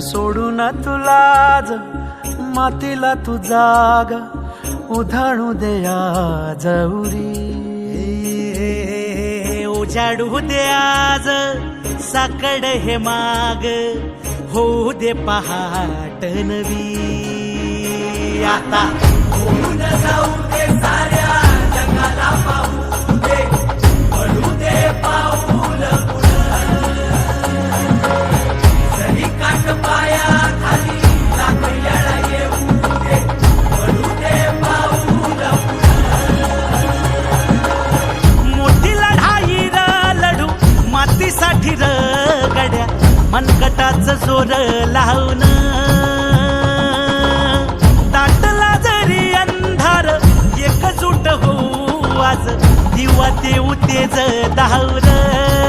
सोडू ना सोडून तुलाज मातीला तू जाग उधाणू देया जौरी उजाडू दे आज साकड हे माग होऊ दे पहाट नवी. आता होऊन जाऊ साऱ्या जगाला पाहू दे. पडू दे पाऊल काट पाया खाली येऊ दे. पडू दे पाऊल मोठी लढाई र लढू मातीसाठी र गड्या. मनकटाच जोर लावणं देऊ तेज धावलं